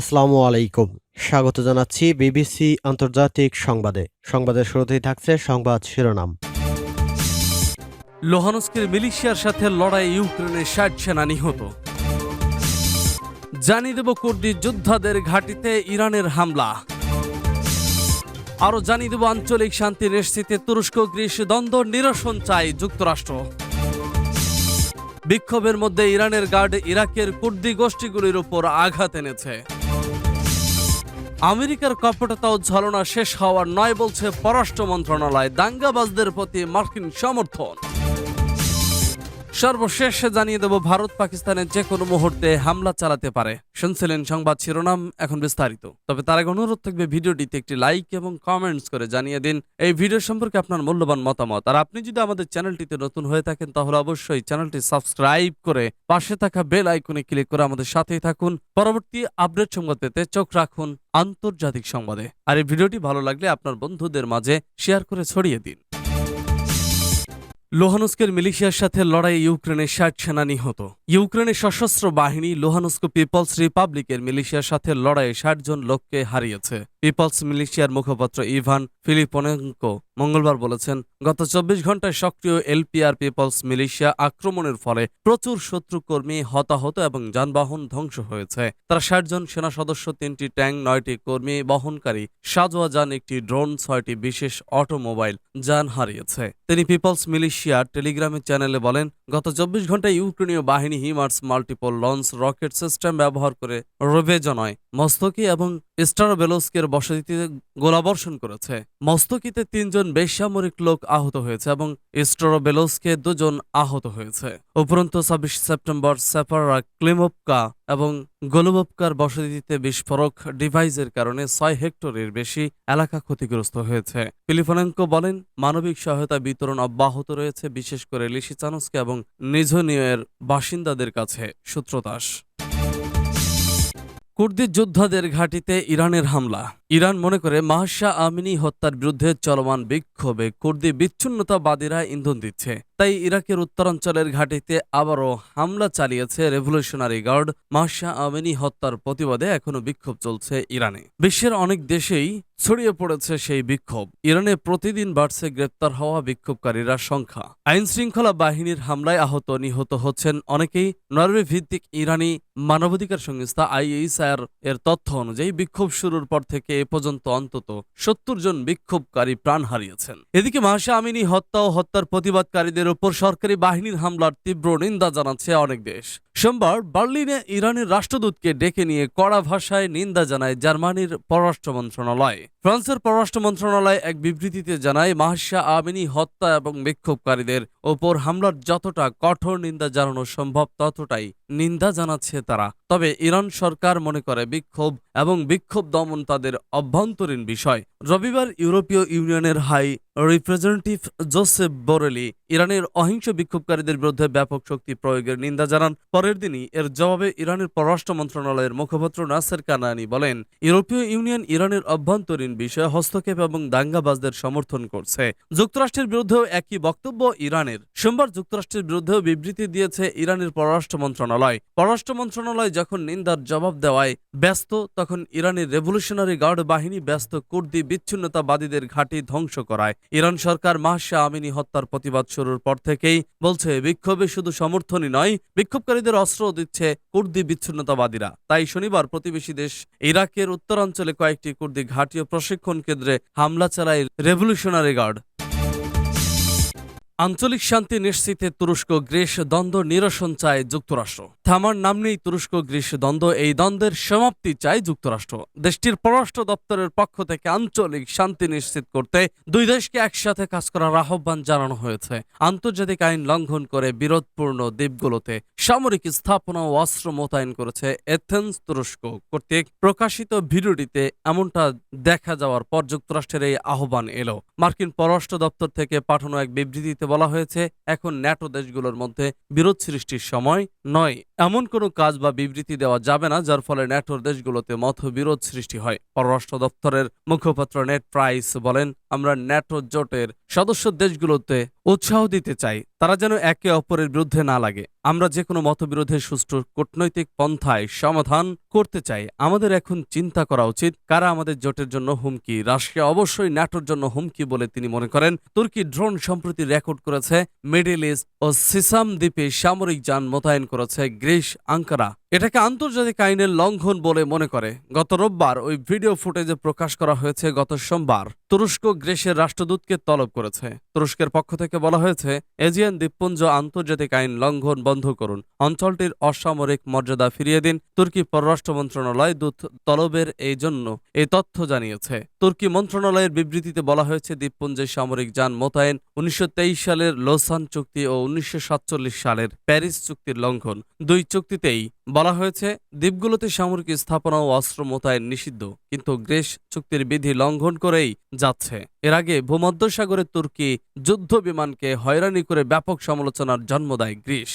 আসসালামু আলাইকুম। স্বাগত জানাচ্ছি বিবিসি আন্তর্জাতিক সংবাদে। সংবাদের শুরুতেই থাকছে সংবাদ শিরোনাম। লোহানস্কের মিলিশিয়ার সাথে লড়াই ইউক্রেনের ষাট সেনা নিহত। জানিয়ে দেব কুর্দি যোদ্ধাদের ঘাঁটিতে ইরানের হামলা। আরও জানিয়ে দেব আঞ্চলিক শান্তি নিশ্চিতে তুরস্ক গ্রিস দ্বন্দ্ব নিরসন চায় যুক্তরাষ্ট্র। বিক্ষোভের মধ্যে ইরানের গার্ড ইরাকের কুর্দি গোষ্ঠীগুলির উপর আঘাত এনেছে। আমেরিকার কপটতা ও ঝলনা শেষ হওয়ার নয় বলছে পররাষ্ট্র মন্ত্রণালয়। দাঙ্গাবাজদের প্রতি মার্কিন সমর্থন। সর্বশেষ জানিয়ে দেব, ভারত পাকিস্তানের যে কোনো মুহূর্তে হামলা চালাতে পারে। শুনছিলেন সংবাদ শিরোনাম, এখন বিস্তারিত। তবে তার আগে অনুরোধ থাকবে ভিডিওটিতে একটি লাইক এবং কমেন্টস করে জানিয়ে দিন। এই ভিডিও সম্পর্কে আপনার মূল্যবান মতামত। আর আপনি যদি আমাদের চ্যানেলটিতে নতুন হয়ে থাকেন, তাহলে অবশ্যই চ্যানেলটি সাবস্ক্রাইব করে পাশে থাকা বেল আইকনে ক্লিক করে আমাদের সাথেই থাকুন। পরবর্তী আপডেট সংবাদ পেতে চোখ রাখুন আন্তর্জাতিক সংবাদে। আর এই ভিডিওটি ভালো লাগলে আপনার বন্ধুদের মাঝে শেয়ার করে ছড়িয়ে দিন। লোহানস্কের মিলিশিয়ার সাথে লড়াই ইউক্রেনের ষাট সেনা নিহত। ইউক্রেনের সশস্ত্র বাহিনী লোহানস্ক পিপলস রিপাবলিকের মিলিশিয়ার সাথে লড়াইয়ে ষাট জন লোককে হারিয়েছে। পিপলস মিলিশিয়ার মুখপাত্র ইভান ফিলিপনেঙ্কো মঙ্গলবার বলেছেন, গত চব্বিশ ঘন্টায় সক্রিয় এলপিআর পিপলস মিলিশিয়া আক্রমণের ফলে প্রচুর শত্রু কর্মী হতাহত এবং যানবাহন ধ্বংস হয়েছে। তারা ষাট জন সেনা সদস্য, তিনটি ট্যাঙ্ক, নয়টি কর্মী, বহনকারী সাজোয়া যান, একটি ড্রোন, ছয়টি বিশেষ অটোমোবাইল যান হারিয়েছে। তিনি পিপলস মিলিশিয়া টেলিগ্রামের চ্যানেলে বলেন, গত চব্বিশ ঘন্টায় ইউক্রেনীয় বাহিনী HIMARS multiple launch rocket system ব্যবহার করে রোবেজনয় মস্তকি এবং স্টারবেলোস্কের বসতিতে গোলাবর্ষণ করেছে। মস্তকিতে তিনজন বেসামরিক লোক আহত হয়েছে এবং স্টারবেলোসকে দুজন আহত হয়েছে। উপরন্ত ছাব্বিশ সেপ্টেম্বর সেপারা ক্লিমোপকা এবং গোলুবপকার বসতিতে বিস্ফোরক ডিভাইসের কারণে ছয় হেক্টরের বেশি এলাকা ক্ষতিগ্রস্ত হয়েছে। পিলিফোনেঙ্কো বলেন, মানবিক সহায়তা বিতরণ অব্যাহত রয়েছে, বিশেষ করে লিসিচানস্কে এবং নিজনীয়ের বাসিন্দাদের কাছে সূত্রদাস কুর্দি যোদ্ধাদের ঘাঁটিতে ইরানের হামলা। ইরান মনে করে মাহসা আমিনী হত্যার বিরুদ্ধে চলমান বিক্ষোভে কুর্দি বিচ্ছিন্নতাবাদীরা ইন্ধন দিচ্ছে। তাই ইরাকের উত্তরাঞ্চলের ঘাঁটিতে আবারও হামলা চালিয়েছে রেভলিউশনারি গার্ড। মাহসা আমিনী হত্যার প্রতিবাদে এখনও বিক্ষোভ চলছে ইরানে। বিশ্বের অনেক দেশেই ছড়িয়ে পড়েছে সেই বিক্ষোভ। ইরানে প্রতিদিন বাড়ছে গ্রেপ্তার হওয়া বিক্ষোভকারীরা সংখ্যা। আইন শৃঙ্খলা বাহিনীর হামলায় আহত নিহত হচ্ছেন অনেকেই। নরওয়ে ভিত্তিক ইরানি মানবাধিকার সংস্থা আইএসআর এর তথ্য অনুযায়ী বিক্ষোভ শুরুর পর থেকে এ পর্যন্ত অন্তত সত্তর জন বিক্ষোভকারী প্রাণ হারিয়েছেন। এদিকে মাহসা আমিনী হত্যা ও হত্যার প্রতিবাদকারীদের ওপর সরকারি বাহিনীর হামলার তীব্র নিন্দা জানাচ্ছে অনেক দেশ। সোমবার বার্লিনে ইরানের রাষ্ট্রদূতকে ডেকে নিয়ে কড়া ভাষায় নিন্দা জানায় জার্মানির পররাষ্ট্র মন্ত্রণালয়। ফ্রান্সের পররাষ্ট্র মন্ত্রণালয় এক বিবৃতিতে জানায়, মাহসা আমিনী হত্যা এবং বিক্ষোভকারীদের ওপর হামলার যতটা কঠোর নিন্দা জানানো সম্ভব, ততটাই নিন্দা জানাচ্ছে তারা। তবে ইরান সরকার মনে করে বিক্ষোভ এবং বিক্ষোভ দমন তাদের অভ্যন্তরীণ বিষয়। রবিবার ইউরোপীয় ইউনিয়নের হাই রিপ্রেজেন্টেটিভ জোসেফ বোরেলি ইরানের অহিংস বিক্ষোভকারীদের বিরুদ্ধে ব্যাপক শক্তি প্রয়োগের নিন্দা জানান। পরের দিনই এর জবাবে ইরানের পররাষ্ট্র মন্ত্রণালয়ের মুখপাত্র নাসের কানানি বলেন, ইউরোপীয় ইউনিয়ন ইরানের অভ্যন্তরীণ বিষয়ে হস্তক্ষেপ এবং দাঙ্গাবাজদের সমর্থন করছে। যুক্তরাষ্ট্রের বিরুদ্ধেও একই বক্তব্য ইরানের। সোমবার যুক্তরাষ্ট্রের বিরুদ্ধেও বিবৃতি দিয়েছে ইরানের পররাষ্ট্র মন্ত্রণালয়। পররাষ্ট্র মন্ত্রণালয় যখন নিন্দার জবাব দেওয়ায় ব্যস্ত, তখন ইরানের রেভলিউশনারি গার্ড বাহিনী ব্যস্ত কুর্দি বিচ্ছিন্নতাবাদীদের ঘাঁটি ধ্বংস করায়। ইরান সরকার মাহশা আমিনী হত্যার প্রতিবাদ শুরুর পর থেকেই বলছে, বিক্ষোভে শুধু সমর্থনই নয়, বিক্ষোভকারীদের অস্ত্র দিচ্ছে কুর্দি বিচ্ছিন্নতাবাদীরা। তাই শনিবার প্রতিবেশী দেশ ইরাকের উত্তরাঞ্চলে কয়েকটি কুর্দি ঘাঁটি ও প্রশিক্ষণ কেন্দ্রে হামলা চালায় রেভলিউশনারি গার্ড। আঞ্চলিক শান্তি নিশ্চিতে তুরস্ক গ্রিস দ্বন্দ্ব নিরসন চায় যুক্তরাষ্ট্র। থামার নাম নেই তুরস্ক গ্রিস দ্বন্দ্ব, এই দ্বন্দ্বের সমাপ্তি চায় যুক্তরাষ্ট্র। দেশটির পররাষ্ট্র দপ্তরের পক্ষ থেকে আঞ্চলিক শান্তি নিশ্চিত করতে দুই দেশকে একসাথে কাজ করার আহ্বান জানানো হয়েছে। আন্তর্জাতিক আইন লঙ্ঘন করে বিরোধপূর্ণ দ্বীপগুলোতে সামরিক স্থাপনা ও অস্ত্র মোতায়েন করেছে এথেন্স তুরস্ক কর্তৃক প্রকাশিত ভিডিওটিতে এমনটা দেখা যাওয়ার পর যুক্তরাষ্ট্রের এই আহ্বান এলো। মার্কিন পররাষ্ট্র দপ্তর থেকে পাঠানো এক বিবৃতিতে বলা হয়েছে, এখন ন্যাটো দেশগুলোর মধ্যে বিরোধ সৃষ্টির সময় নয়। এমন কোনো কাজ বা বিবৃতি দেওয়া যাবে না, যার ফলে ন্যাটোর দেশগুলোতে মতবিরোধ সৃষ্টি হয়। পররাষ্ট্র দপ্তরের মুখপাত্র নেট প্রাইস বলেন, আমরা ন্যাটো জোটের সদস্য দেশগুলোতে উৎসাহ দিতে চাই, তারা যেন একে অপরের বিরুদ্ধে না লাগে। আমরা যে কোনো মতবিরোধের সুষ্ঠু কূটনৈতিক পন্থায় সমাধান করতে চাই, আমাদের এখন চিন্তা করা উচিত, কারা আমাদের জোটের জন্য হুমকি। রাশিয়া অবশ্যই ন্যাটোর জন্য হুমকি বলে তিনি মনে করেন। তুর্কি ড্রোন সম্প্রতি রেকর্ড করেছে, মিডিল ইস্ট ও সিসাম দ্বীপে সামরিক যান মোতায়েন করেছে গ্রিস, আঙ্কারা। এটাকে আন্তর্জাতিক আইনের লঙ্ঘন বলে মনে করে। গত রোববার ওই ভিডিও ফুটেজে প্রকাশ করা হয়েছে, গত সোমবার তুরস্ক গ্রিসের রাষ্ট্রদূতকে তলব করেছে। তুরস্কের পক্ষ থেকে বলা হয়েছে, এজিয়ান দ্বীপপুঞ্জ আন্তর্জাতিক আইন লঙ্ঘন বন্ধ করুন। অঞ্চলটির অসামরিক মর্যাদা ফিরিয়ে দিন। তুর্কি পররাষ্ট্র মন্ত্রণালয় দূত তলবের এই জন্য এই তথ্য জানিয়েছে। তুর্কি মন্ত্রণালয়ের বিবৃতিতে বলা হয়েছে দ্বীপপুঞ্জে সামরিক যান মোতায়েন উনিশশো তেইশ সালের লোসান চুক্তি ও উনিশশো সাতচল্লিশ সালের প্যারিস চুক্তির লঙ্ঘন। দুই চুক্তিতেই বলা হয়েছে, দ্বীপগুলোতে সামরিক স্থাপনা ও অস্ত্র মোতায়েন নিষিদ্ধ, কিন্তু গ্রেস চুক্তির বিধি লঙ্ঘন করেই যাচ্ছে। এর আগে ভূমধ্যসাগরে তুর্কি যুদ্ধ বিমানকে হয়রানি করে ব্যাপক সমালোচনার জন্ম দেয় গ্রিস।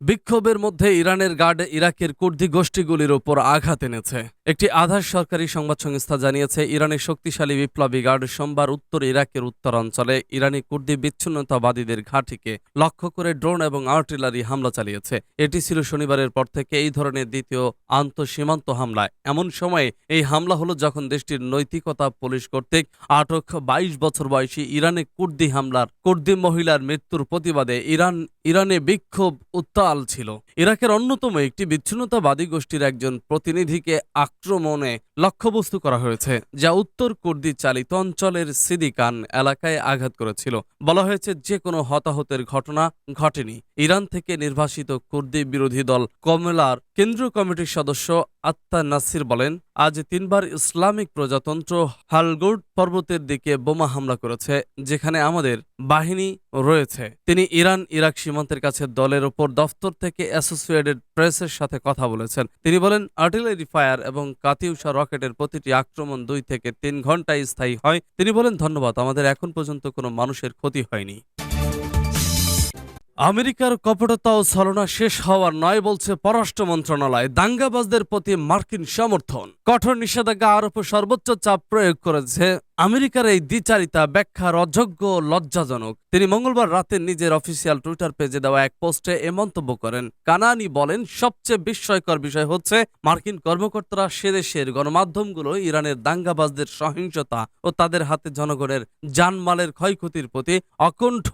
বিক্ষোভের মধ্যে ইরানের গার্ড ইরাকের কুর্দি গোষ্ঠীগুলির উপর আঘাত এনেছে। একটি আধার সরকারি সংবাদ সংস্থা জানিয়েছে, ইরানের শক্তিশালী বিপ্লবী গার্ড সোমবার উত্তর ইরাকের উত্তরাঞ্চলে ইরানি কুর্দি বিচ্ছিন্নতাবাদীদের ঘাঁটিকে লক্ষ্য করে ড্রোন এবং আর্টিলারি হামলা চালিয়েছে। এটি ছিল শনিবারের পর থেকে এই ধরনের দ্বিতীয় আন্তঃসীমান্ত হামলা এমন সময়ে এই হামলা হলো যখন দেশটির নৈতিকতা, পুলিশ কর্তৃক আটক বাইশ বছর বয়সী ইরানে কুর্দি হামলার কুর্দি মহিলার মৃত্যুর প্রতিবাদে ইরান ইরানে বিক্ষোভ উত্তাল ছিল। ইরাকের অন্যতম একটি বিচ্ছিন্নতাবাদী গোষ্ঠীর একজন প্রতিনিধিকে আক্রমণে লক্ষ্যবস্তু করা হয়েছে, যা উত্তর কুর্দি চালিত অঞ্চলের সিদিকান এলাকায় আঘাত করেছিল। বলা হয়েছে যে কোনো হতাহতের ঘটনা ঘটেনি। ইরান থেকে নির্বাসিত কুর্দি বিরোধী দল কমলার কেন্দ্রীয় কমিটির সদস্য আত্মা নাসির বলেন, আজ তিনবার ইসলামিক প্রজাতন্ত্র হালগুড পর্বতের দিকে বোমা হামলা করেছে, যেখানে আমাদের বাহিনী রয়েছে। তিনি ইরান, ইরাক সীমান্তের কাছে দলের ওপর দফতর থেকে অ্যাসোসিয়েটেড প্রেসের সাথে কথা বলেছেন। তিনি বলেন, আর্টিলারি ফায়ার এবং কাতিউষা রকেটের প্রতিটি আক্রমণ দুই থেকে তিন ঘন্টায় স্থায়ী হয়। তিনি বলেন, ধন্যবাদ, আমাদের এখন পর্যন্ত কোনো মানুষের ক্ষতি হয়নি। আমেরিকার কপটতা ও ছলনা শেষ হওয়ার নয় বলছে পররাষ্ট্র মন্ত্রণালয়। দাঙ্গাবাজদের প্রতি মার্কিন সমর্থন। কঠোর নিষেধাজ্ঞা আরোপ সর্বোচ্চ চাপ প্রয়োগ করেছে আমেরিকার এই দ্বিচারিতা ব্যাখ্যার অযোগ্য লজ্জাজনক। তিনি মঙ্গলবার রাতে নিজের অফিসিয়াল টুইটার পেজে দেওয়া এক পোস্টে এ মন্তব্য করেন। কানানি বলেন, সবচেয়ে বিস্ময়কর বিষয় হচ্ছে, মার্কিন কর্মকর্তারা সে দেশের গণমাধ্যমগুলো ইরানের দাঙ্গাবাজদের সহিংসতা ও তাদের হাতে জনগণের জানমালের ক্ষয়ক্ষতির প্রতি অকণ্ঠ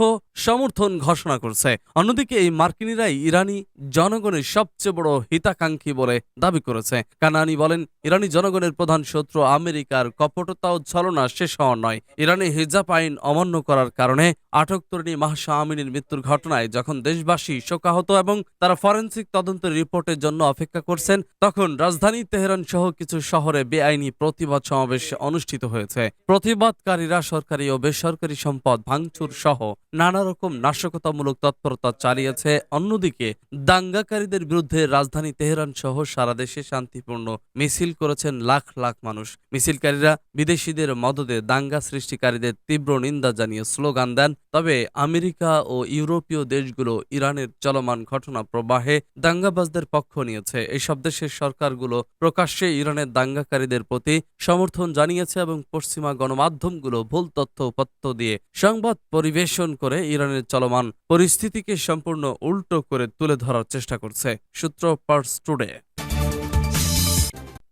সমর্থন ঘোষণা করছে। অন্যদিকে এই মার্কিনিরাই ইরানি জনগণের সবচেয়ে বড় হিতাকাঙ্ক্ষী বলে দাবি করেছে। কানানি বলেন, ইরানি জনগণের প্রধান শত্রু আমেরিকার কপটতা ও ছলনা শেষ হওয়ার নয়। ইরানে হিজাব আইন অমান্য করার কারণে আটক তরুণী মাহসা আমিনের মৃত্যুর ঘটনায় যখন দেশবাসী শোকাহত এবং তারা ফরেন্সিক তদন্তের রিপোর্টের জন্য অপেক্ষা করছেন, তখন রাজধানী তেহরান সহ কিছু শহরে বেআইনি প্রতিবাদ সমাবেশ অনুষ্ঠিত হয়েছে। প্রতিবাদকারীরা সরকারি ও বেসরকারি সম্পদ ভাঙচুর সহ নানা রকম নাশকতামূলক তৎপরতা চালিয়েছে। অন্যদিকে, দাঙ্গাকারীদের বিরুদ্ধে রাজধানী তেহরান সহ সারা দেশে শান্তিপূর্ণ মিছিল করেছেন লাখ লাখ মানুষ। মিছিলকারীরা বিদেশিদের মদদে দাঙ্গা সৃষ্টিকারীদের তীব্র নিন্দা জানিয়ে স্লোগান দেন, তবে আমেরিকা ও ইউরোপীয় দেশগুলো ইরানের চলমান ঘটনা প্রবাহে দাঙ্গাবাজদের পক্ষ নিয়েছে। এসব দেশের সরকারগুলো প্রকাশ্যে ইরানের দাঙ্গাকারীদের প্রতি সমর্থন জানিয়েছে এবং পশ্চিমা গণমাধ্যমগুলো ভুল তথ্য উপাত্ত দিয়ে সংবাদ পরিবেশন করে ইরানের চলমান পরিস্থিতিকে সম্পূর্ণ উল্টো করে তুলে ধরার চেষ্টা করছে। সূত্র পার্স টুডে।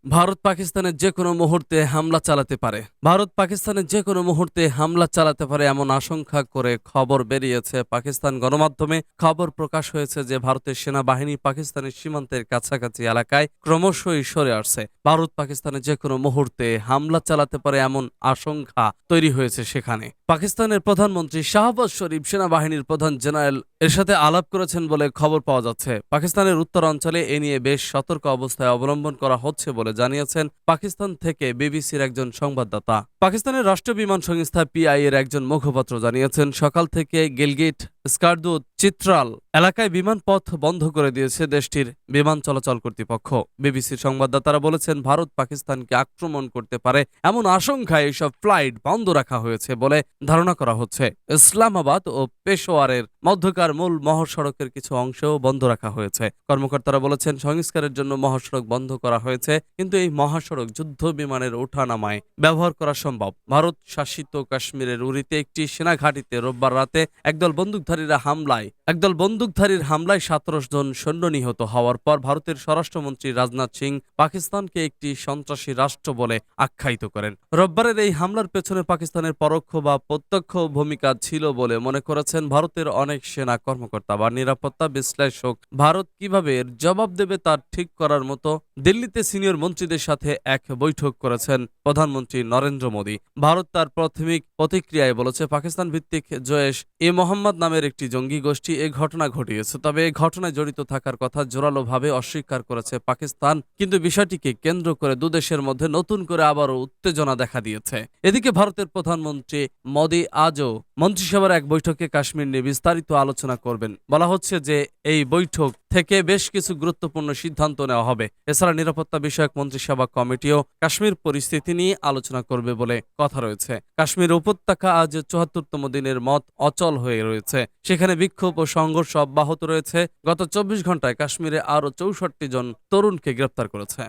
ভারত পাকিস্তানের যে কোনো মুহূর্তে হামলা চালাতে পারে। ভারত পাকিস্তানের যে কোনো মুহূর্তে হামলা চালাতে পারে এমন আশঙ্কা করে খবর বেরিয়েছে পাকিস্তান গণমাধ্যমে। খবর প্রকাশ হয়েছে যে ভারতের সেনাবাহিনী পাকিস্তানের সীমান্তের কাছাকাছি এলাকায় ক্রমশই সরে আসছে। ভারত পাকিস্তানের যে কোনো মুহূর্তে হামলা চালাতে পারে এমন আশঙ্কা তৈরি হয়েছে সেখানে। পাকিস্তানের প্রধানমন্ত্রী শাহবাজ শরীফ সেনাবাহিনীর প্রধান জেনারেল এর সাথে আলাপ করেছেন বলে খবর পাওয়া যাচ্ছে। পাকিস্তানের উত্তরাঞ্চলে এ নিয়ে বেশ সতর্ক অবস্থায় অবলম্বন করা হচ্ছে বলে জানিয়েছেন পাকিস্তান থেকে বিবিসির একজন সংবাদদাতা। পাকিস্তানের রাষ্ট্রীয় বিমান সংস্থা পিআইএর একজন মুখপাত্র জানিয়েছেন, সকাল থেকে গিলগিট স্কার্দু চিত্রাল এলাকায় বিমানপথ বন্ধ করে দিয়েছে দেশটির বিমান চলাচল কর্তৃপক্ষ। বিবিসির সংবাদদাতারা বলেছেন, ভারত পাকিস্তানকে আক্রমণ করতে পারে এমন আশঙ্কায় এসব ফ্লাইট বন্ধ রাখা হয়েছে বলে ধারণা করা হচ্ছে। ইসলামাবাদ ও পেশোয়ারের মধ্যকার মূল মহাসড়কের কিছু অংশও বন্ধ রাখা হয়েছে। কর্মকর্তারা বলেছেন, সংস্কারের জন্য মহাসড়ক বন্ধ করা হয়েছে, কিন্তু এই মহাসড়ক যুদ্ধ বিমানের ওঠানামায় ব্যবহার করা সম্ভব। ভারত শাসিত কাশ্মীরের উরিতে একটি সেনা ঘাঁটিতে রোববার রাতে একদল বন্দুকধারী বন্দুকধারীরা হামলায়, একদল বন্দুকধারীর হামলায় সতেরো জন সৈন্য নিহত হওয়ার পর ভারতের স্বরাষ্ট্রমন্ত্রী রাজনাথ সিং পাকিস্তানকে একটি সন্ত্রাসী রাষ্ট্র বলে আখ্যায়িত করেন। রোববারের এই হামলার পেছনে পাকিস্তানের পরোক্ষ বা প্রত্যক্ষ ভূমিকা ছিল বলে মনে করেছেন ভারতের অনেক সেনা কর্মকর্তা বা নিরাপত্তা বিশ্লেষক। ভারত কীভাবে এর জবাব দেবে তার ঠিক করার মতো দিল্লিতে সিনিয়র মন্ত্রীদের সাথে এক বৈঠক করেছেন প্রধানমন্ত্রী নরেন্দ্র মোদী। ভারত তার প্রাথমিক প্রতিক্রিয়ায় বলেছে, পাকিস্তান ভিত্তিক জয়েশ এ মোহাম্মদ নামের একটি জঙ্গি গোষ্ঠী এ ঘটনা ঘটিয়েছে। তবে এই ঘটনায় জড়িত থাকার কথা জোরালোভাবে অস্বীকার করেছে পাকিস্তান। কিন্তু বিষয়টিকে কেন্দ্র করে দুদেশের মধ্যে নতুন করে আবারও উত্তেজনা দেখা দিয়েছে। এদিকে ভারতের প্রধানমন্ত্রী মোদী আজও মন্ত্রিসভার এক বৈঠকে কাশ্মীর নিয়ে বিস্তারিত আলোচনা করবেন। বলা হচ্ছে যে এই বৈঠক থেকে বেশ কিছু গুরুত্বপূর্ণ সিদ্ধান্ত নেওয়া হবে। এছাড়া নিরাপত্তা বিষয়ক মন্ত্রিসভা কমিটিও কাশ্মীর পরিস্থিতি নিয়ে আলোচনা করবে বলে কথা রয়েছে। কাশ্মীর উপত্যকা আজ চুয়াত্তরতম দিনের মত অচল হয়ে রয়েছে। সেখানে বিক্ষোভ ও সংঘর্ষ অব্যাহত রয়েছে। গত চব্বিশ ঘন্টায় কাশ্মীরে আরও চৌষট্টি জন তরুণকে গ্রেপ্তার করেছে।